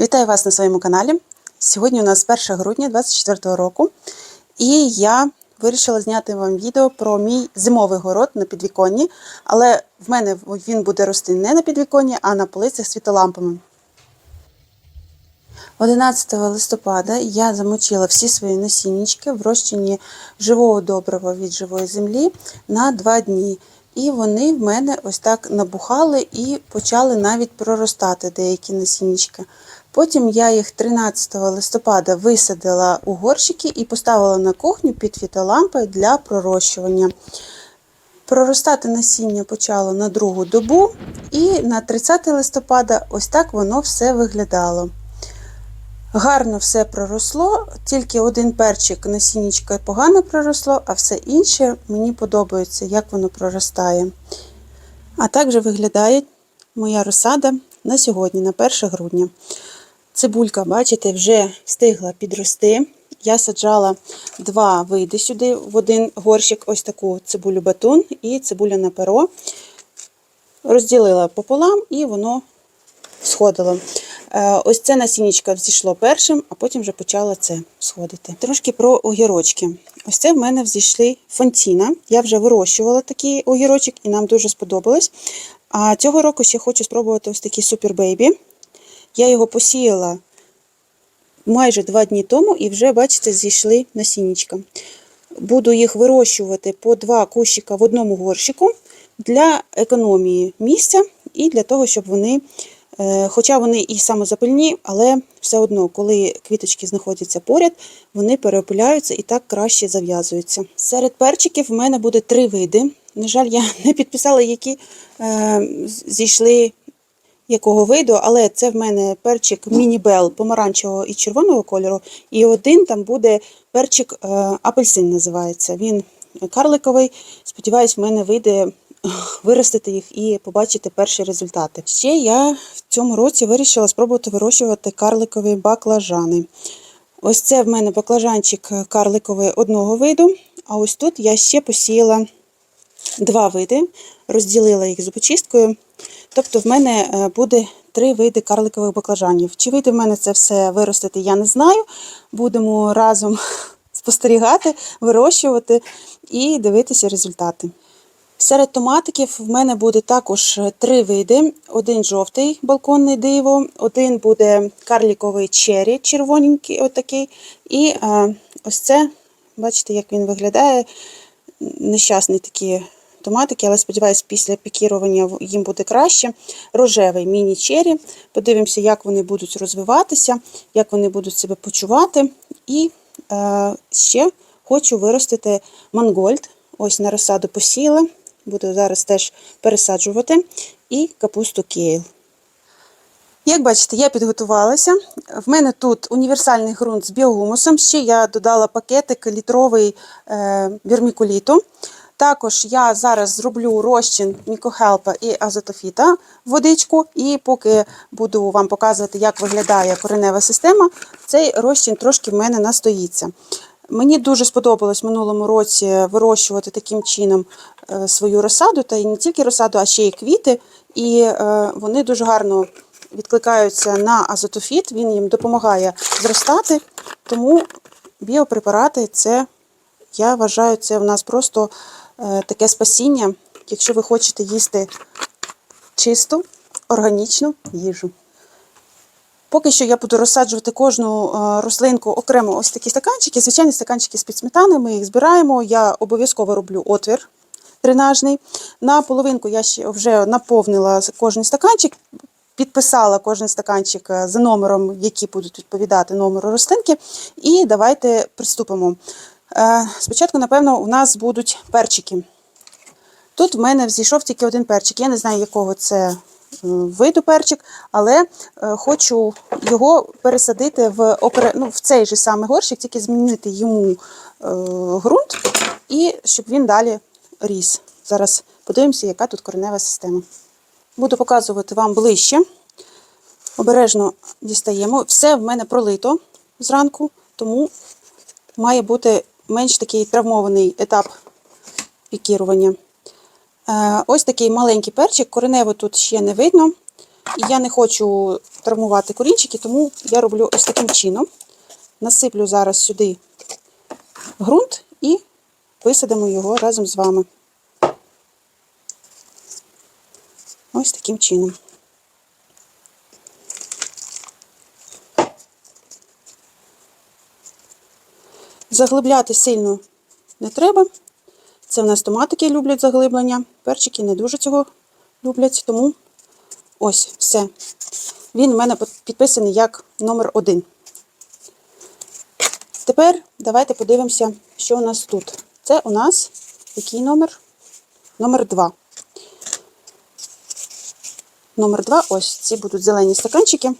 Вітаю вас на своєму каналі. Сьогодні у нас 1 грудня 2024 року, і я вирішила зняти вам відео про мій зимовий город на підвіконні, але в мене він буде рости не на підвіконні, а на полицях світолампами. 11 листопада я замочила всі свої насіннячки в розчині живого добрива від живої землі на 2 дні. І вони в мене ось так набухали і почали навіть проростати деякі насіннячки. Потім я їх 13 листопада висадила у горщики і поставила на кухню під фітолампи для пророщування. Проростати насіння почало на другу добу, і на 30 листопада ось так воно все виглядало. Гарно все проросло, тільки один перчик насіннячка погано проросло, а все інше мені подобається, як воно проростає. А так же виглядає моя розсада на сьогодні, на 1 грудня. Цибулька, бачите, вже встигла підрости. Я саджала два види сюди в один горщик, ось таку цибулю батун і цибуля на перо. Розділила пополам і воно сходило. Е, Ось це насіннячко взійшло першим, а потім вже почало це сходити. Трошки про огірочки. Ось це в мене взійшли фонтіна. Я вже вирощувала такий огірочок і нам дуже сподобалось. А цього року ще хочу спробувати ось такий супер бейбі. Я його посіяла майже два дні тому і вже, бачите, зійшли насіннячка. Буду їх вирощувати по два кущика в одному горщику для економії місця і для того, щоб вони, е, хоча вони і самозапильні, але все одно, коли квіточки знаходяться поряд, вони переопиляються і так краще зав'язуються. Серед перчиків в мене буде три види. На жаль, я не підписала, які е, зійшли якого виду, але це в мене перчик міні-бел помаранчевого і червоного кольору. І один там буде перчик е, апельсин називається. Він карликовий. Сподіваюсь, в мене вийде виростити їх і побачити перші результати. Ще я в цьому році вирішила спробувати вирощувати карликові баклажани. Ось це в мене баклажанчик карликовий одного виду, а ось тут я ще посіяла два види, розділила їх зубочисткою. Тобто в мене е, буде три види карликових баклажанів. Чи вийде в мене це все виростити, я не знаю. Будемо разом спостерігати, вирощувати і дивитися результати. Серед томатиків в мене буде також три види: один жовтий балконний диво, один буде карліковий чері, червоненький, отакий. І е, ось це, бачите, як він виглядає. Нещасний такі томатики, але сподіваюся, після пікірування їм буде краще. Рожевий міні-чері. Подивимося, як вони будуть розвиватися, як вони будуть себе почувати. І е, ще хочу виростити мангольд. Ось на розсаду посіяла. Буду зараз теж пересаджувати. І капусту кейл. Як бачите, я підготувалася. В мене тут універсальний ґрунт з біогумусом. Ще я додала пакетик літровий е, вірмікуліту. Також я зараз зроблю розчин мікохелпа і азотофіта водичку, і поки буду вам показувати, як виглядає коренева система, цей розчин трошки в мене настоїться. Мені дуже сподобалось в минулому році вирощувати таким чином е, свою розсаду, та і не тільки розсаду, а ще й квіти. І е, вони дуже гарно відкликаються на азотофіт, він їм допомагає зростати. Тому біопрепарати це, я вважаю, це в нас просто таке спасіння, якщо ви хочете їсти чисту, органічну їжу. Поки що я буду розсаджувати кожну е, рослинку окремо ось такі стаканчики. Звичайні стаканчики з-під сметани, ми їх збираємо. Я обов'язково роблю отвір дренажний. На половинку я ще вже наповнила кожен стаканчик, підписала кожен стаканчик е, за номером, які будуть відповідати номеру рослинки. І давайте приступимо. Е, Спочатку, напевно, у нас будуть перчики. Тут в мене взійшов тільки один перчик. Я не знаю, якого це е, виду перчик, але е, хочу його пересадити в окре- ну, в цей же самий горщик, тільки змінити йому ґрунт, і щоб він далі ріс. Зараз подивимося, яка тут коренева система. Буду показувати вам ближче. Обережно дістаємо. Все в мене пролито зранку, тому має бути менш такий травмований етап пікірування. Е, Ось такий маленький перчик, коренево тут ще не видно. І я не хочу травмувати корінчики, тому я роблю ось таким чином. Насиплю зараз сюди ґрунт і висадимо його разом з вами. Ось таким чином. Заглибляти сильно не треба. Це в нас томатики люблять заглиблення, перчики не дуже цього люблять, тому ось все. Він у мене підписаний як номер один. Тепер давайте подивимося, що у нас тут. Це у нас який номер? Номер 2. Номер 2, ось ці будуть зелені стаканчики.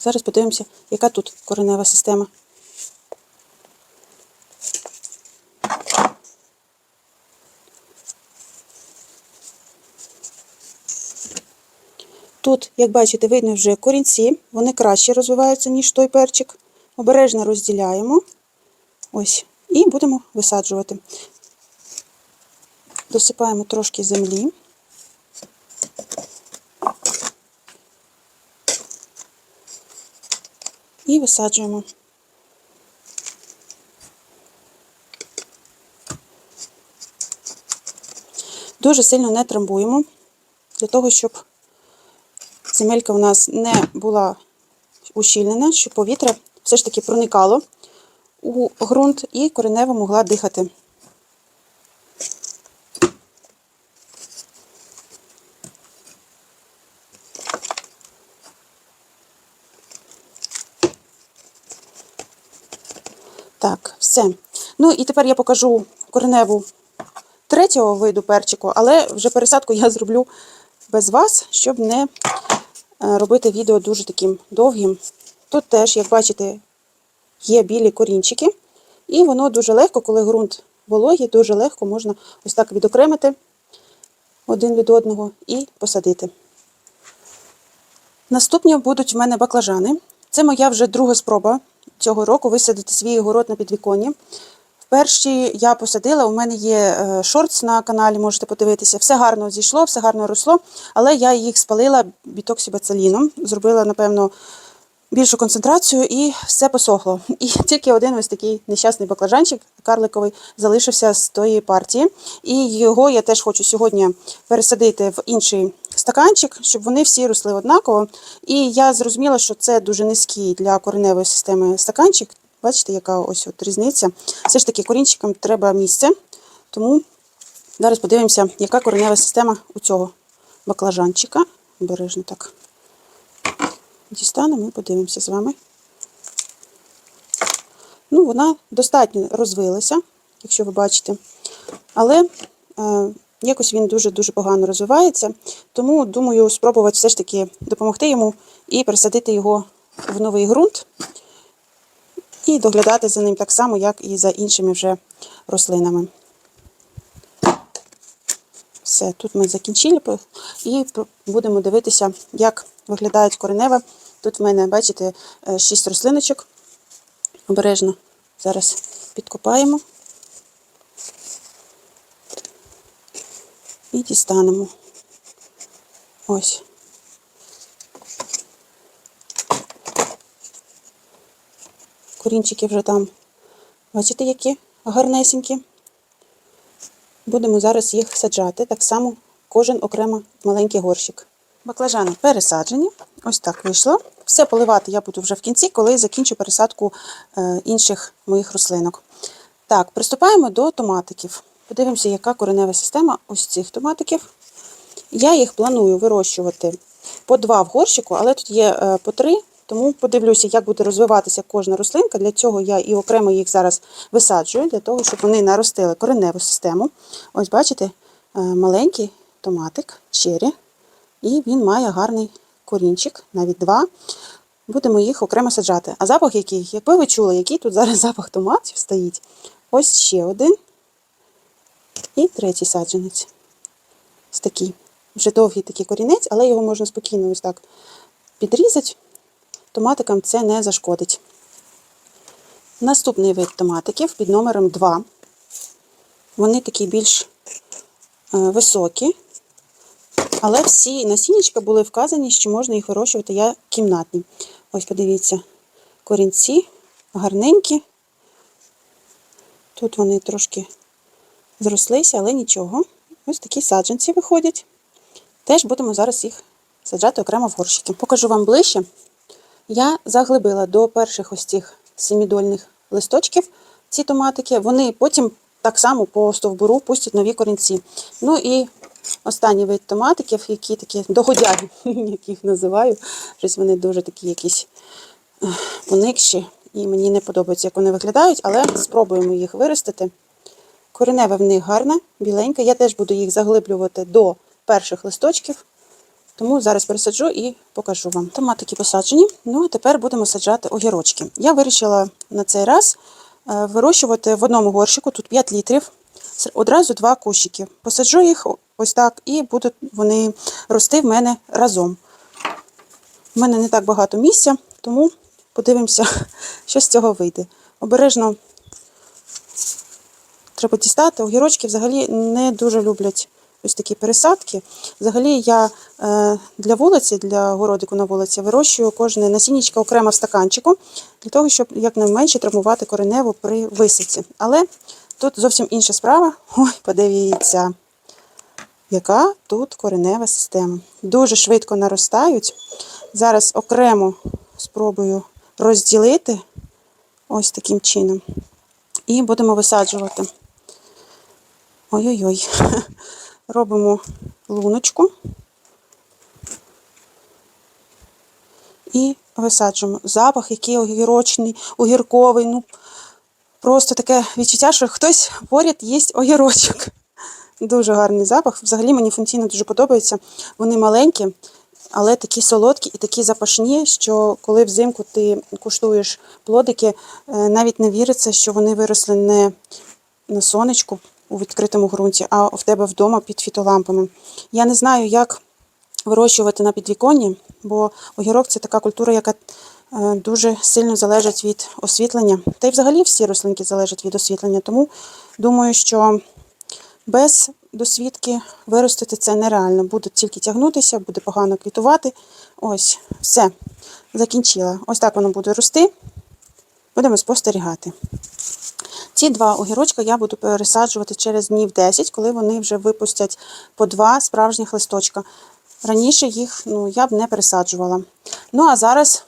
Зараз подивимося, яка тут коренева система. Тут, як бачите, видно вже корінці, вони краще розвиваються, ніж той перчик. Обережно розділяємо. Ось. І будемо висаджувати. Досипаємо трошки землі. І висаджуємо. Дуже сильно не трамбуємо, для того, щоб земелька у нас не була ущільнена, щоб повітря все ж таки проникало у ґрунт і коренева могла дихати. Так, все. Ну і тепер я покажу кореневу третього виду перчику, але вже пересадку я зроблю без вас, щоб не робити відео дуже таким довгим. Тут теж, як бачите, є білі корінчики, і воно дуже легко, коли ґрунт вологий, дуже легко можна ось так відокремити один від одного і посадити. Наступні будуть в мене баклажани. Це моя вже друга спроба цього року висадити свій город на підвіконні. Перші я посадила, у мене є е, шортс на каналі, можете подивитися. Все гарно зійшло, все гарно росло, але я їх спалила бітоксібациліном, зробила, напевно, більшу концентрацію і все посохло. І тільки один ось такий нещасний баклажанчик карликовий залишився з тої партії. І його я теж хочу сьогодні пересадити в інший стаканчик, щоб вони всі росли однаково. І я зрозуміла, що це дуже низький для кореневої системи стаканчик. Бачите, яка ось от різниця. Все ж таки корінчикам треба місце. Тому зараз подивимося, яка коренева система у цього баклажанчика. Обережно так. Дістанемо і подивимося з вами. Ну, вона достатньо розвилася, якщо ви бачите. Але е, якось він дуже-дуже погано розвивається. Тому, думаю, спробувати все ж таки допомогти йому і пересадити його в новий ґрунт. І доглядати за ним так само, як і за іншими вже рослинами. Все, тут ми закінчили і будемо дивитися, як виглядають коренева. Тут в мене, бачите, 6 рослиночок. Обережно зараз підкопаємо і дістанемо. Ось. Корінчики вже там, бачите, які гарнесенькі. Будемо зараз їх саджати, так само кожен окремо маленький горщик. Баклажани пересаджені. Ось так вийшло. Все поливати я буду вже в кінці, коли закінчу пересадку е, інших моїх рослинок. Так, приступаємо до томатиків. Подивимося, яка коренева система ось цих томатиків. Я їх планую вирощувати по два в горщику, але тут є е, по три, тому подивлюся, як буде розвиватися кожна рослинка. Для цього я і окремо їх зараз висаджую, для того, щоб вони наростили кореневу систему. Ось, бачите, е, маленький томатик, чері. І він має гарний корінчик, навіть два. Будемо їх окремо саджати. А запах який? Якби ви чули, який тут зараз запах томатів стоїть. Ось ще один. І третій саджанець. Ось такий. Вже довгий такий корінець, але його можна спокійно ось так підрізати. Томатикам це не зашкодить. Наступний вид томатиків під номером 2. Вони такі більш е, високі. Але всі насіннячка були вказані, що можна їх вирощувати як кімнатні. Ось подивіться, корінці гарненькі. Тут вони трошки зрослися, але нічого. Ось такі саджанці виходять. Теж будемо зараз їх саджати окремо в горщики. Покажу вам ближче. Я заглибила до перших ось цих семідольних листочків ці томатики. Вони потім так само по стовбуру пустять нові корінці. Ну і останній вид томатиків, які такі догодяги, як їх називаю. Щось вони дуже такі якісь поникші. І мені не подобається, як вони виглядають, але спробуємо їх виростити. Кореневе в них гарне, біленьке. Я теж буду їх заглиблювати до перших листочків. Тому зараз пересаджу і покажу вам. Томатики посаджені. Ну а тепер будемо саджати огірочки. Я вирішила на цей раз е, вирощувати в одному горщику, тут 5 літрів, одразу два кущики. Посаджу їх ось так, і будуть вони рости в мене разом. У мене не так багато місця, тому подивимося, що з цього вийде. Обережно треба дістати. Огірочки взагалі не дуже люблять ось такі пересадки. Взагалі я е, для вулиці, для городику на вулиці вирощую кожне насіннячко окремо в стаканчику, для того, щоб якнайменше травмувати кореневу при висадці. Але тут зовсім інша справа. Ой, подивіться, яка тут коренева система. Дуже швидко наростають. Зараз окремо спробую розділити ось таким чином. І будемо висаджувати. Ой-ой-ой. Робимо луночку і висаджуємо. Запах, який огірочний, огірковий. Ну, просто таке відчуття, що хтось поряд їсть огірочок. Дуже гарний запах. Взагалі мені функційно дуже подобається. Вони маленькі, але такі солодкі і такі запашні, що коли взимку ти куштуєш плодики, е, навіть не віриться, що вони виросли не на сонечку у відкритому ґрунті, а в тебе вдома під фітолампами. Я не знаю, як вирощувати на підвіконні, бо огірок це така культура, яка е, дуже сильно залежить від освітлення. Та й взагалі всі рослинки залежать від освітлення. Тому думаю, що без досвідки виростити це нереально. Буде тільки тягнутися, буде погано квітувати. Ось, все, закінчила. Ось так воно буде рости. Будемо спостерігати. Ці два огірочка я буду пересаджувати через днів 10, коли вони вже випустять по два справжніх листочка. Раніше їх ну, я б не пересаджувала. Ну а зараз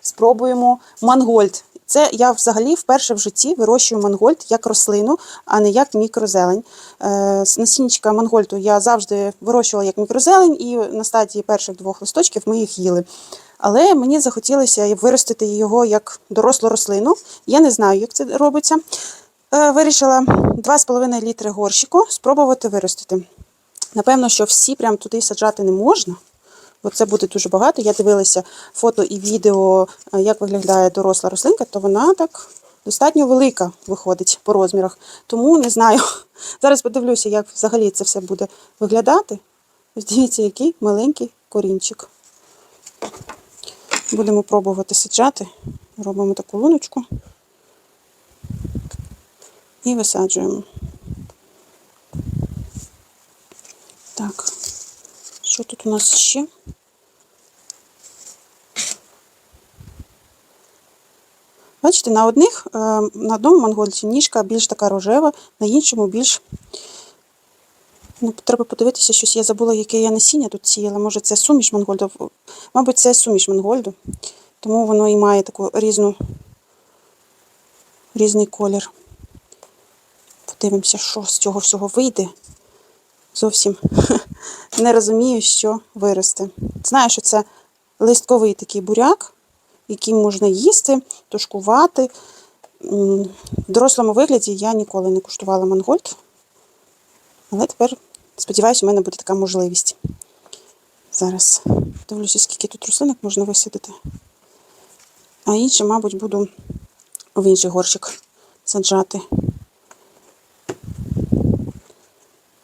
спробуємо мангольд. Це я взагалі вперше в житті вирощую мангольд як рослину, а не як мікрозелень. Е, насіннячка мангольду я завжди вирощувала як мікрозелень, і на стадії перших двох листочків ми їх їли. Але мені захотілося виростити його як дорослу рослину. Я не знаю, як це робиться. Е, Вирішила 2,5 літри горщику спробувати виростити. Напевно, що всі прям туди саджати не можна. Бо це буде дуже багато. Я дивилася фото і відео, е, як виглядає доросла рослинка, то вона так достатньо велика виходить по розмірах. Тому не знаю. Зараз подивлюся, як взагалі це все буде виглядати. Дивіться, який маленький корінчик. Будемо пробувати саджати. Робимо таку луночку і висаджуємо. Так, що тут у нас ще? Бачите, на одних, е, на одному монгольці ніжка більш така рожева, на іншому більш. Ну, треба подивитися, щось я забула, яке я насіння тут сіяла. Може, це суміш монгольду. Мабуть, це суміш монгольду. Тому воно і має таку різну, різний колір. Подивимося, що з цього всього вийде. Зовсім не розумію, що виросте. Знаю, що це листковий такий буряк, який можна їсти, тушкувати. В дорослому вигляді я ніколи не куштувала мангольд. Але тепер, сподіваюся, у мене буде така можливість. Зараз дивлюся, скільки тут рослинок можна висадити. А інше, мабуть, буду в інший горщик саджати.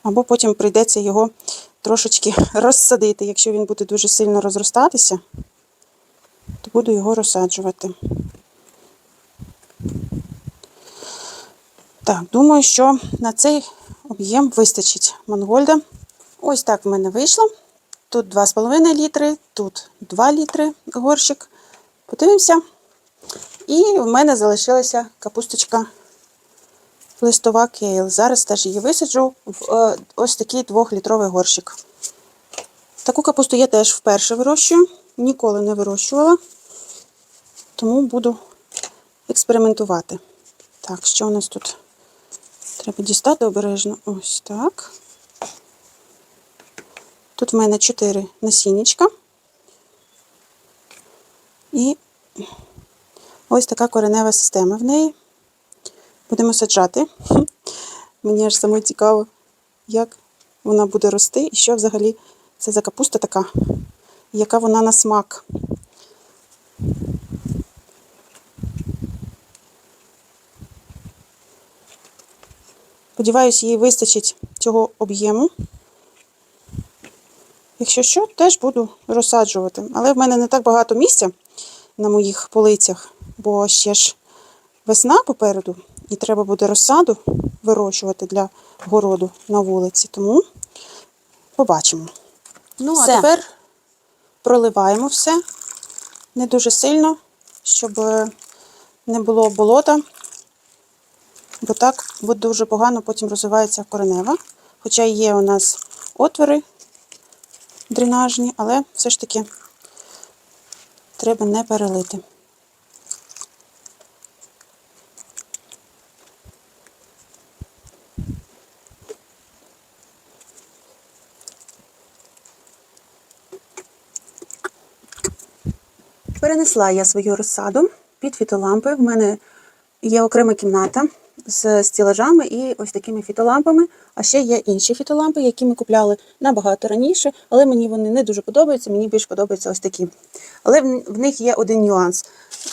Або потім прийдеться його трошечки розсадити. Якщо він буде дуже сильно розростатися, то буду його розсаджувати. Так, думаю, що на цей об'єм вистачить Монгольда. Ось так в мене вийшло. Тут 2,5 літри, тут 2 літри горщик. Подивимося. І в мене залишилася капусточка листова кейл. Зараз теж її висаджу в е, ось такий 2-літровий горщик. Таку капусту я теж вперше вирощую, ніколи не вирощувала, тому буду експериментувати. Так, що у нас тут? Треба дістати обережно. Ось так. Тут в мене 4 насіннячка. І ось така коренева система в неї. Будемо саджати. Мені аж саме цікаво, як вона буде рости і що взагалі це за капуста така, яка вона на смак. Сподіваюсь, їй вистачить цього об'єму. Якщо що, теж буду розсаджувати. Але в мене не так багато місця на моїх полицях, бо ще ж весна попереду, і треба буде розсаду вирощувати для городу на вулиці. Тому побачимо. Ну, Все. а тепер проливаємо все не дуже сильно, щоб не було болота, бо так буде дуже погано потім розвивається коренева. Хоча є у нас отвори дренажні, але все ж таки треба не перелити. Перенесла я свою розсаду під фітолампи. В мене є окрема кімната з стілажами і ось такими фітолампами. А ще є інші фітолампи, які ми купляли набагато раніше, але мені вони не дуже подобаються. Мені більш подобаються ось такі. Але в них є один нюанс.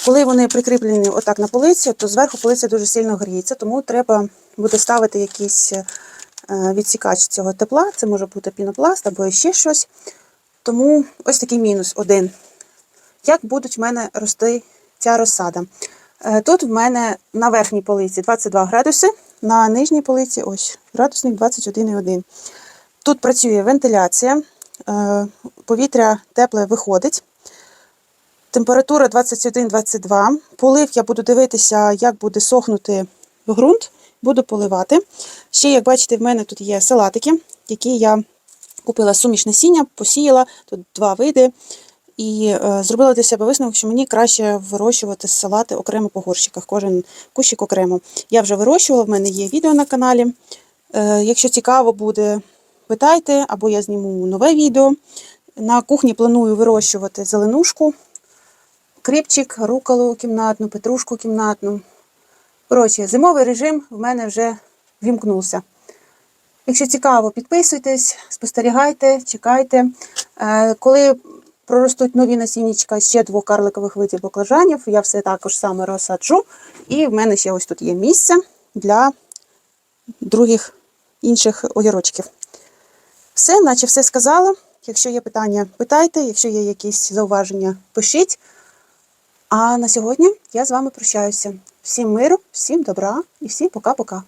Коли вони прикріплені отак на полиці, то зверху полиця дуже сильно гріється, тому треба буде ставити якийсь е, відсікач цього тепла. Це може бути пінопласт або ще щось. Тому ось такий мінус один як будуть в мене рости ця розсада. Е, Тут в мене на верхній полиці 22 градуси, на нижній полиці ось градусник 21,1. Тут працює вентиляція, е, повітря тепле виходить. Температура 21-22. Полив я буду дивитися, як буде сохнути ґрунт, буду поливати. Ще, як бачите, в мене тут є салатики, які я купила суміш насіння, посіяла, тут два види. І е, зробила для себе висновок, що мені краще вирощувати салати окремо по горщиках, кожен кущик окремо. Я вже вирощувала, в мене є відео на каналі. Е, якщо цікаво буде, питайте, або я зніму нове відео. На кухні планую вирощувати зеленушку, кріпчик, руколу кімнатну, петрушку кімнатну. Коротше, зимовий режим в мене вже вімкнувся. Якщо цікаво, підписуйтесь, спостерігайте, чекайте. Е, Коли проростуть нові насіннячка ще двох карликових видів баклажанів, я все також саме розсаджу. І в мене ще ось тут є місце для других інших огірочків. Все, наче все сказала. Якщо є питання, питайте, якщо є якісь зауваження, пишіть. А на сьогодні я з вами прощаюся. Всім миру, всім добра і всім пока-пока.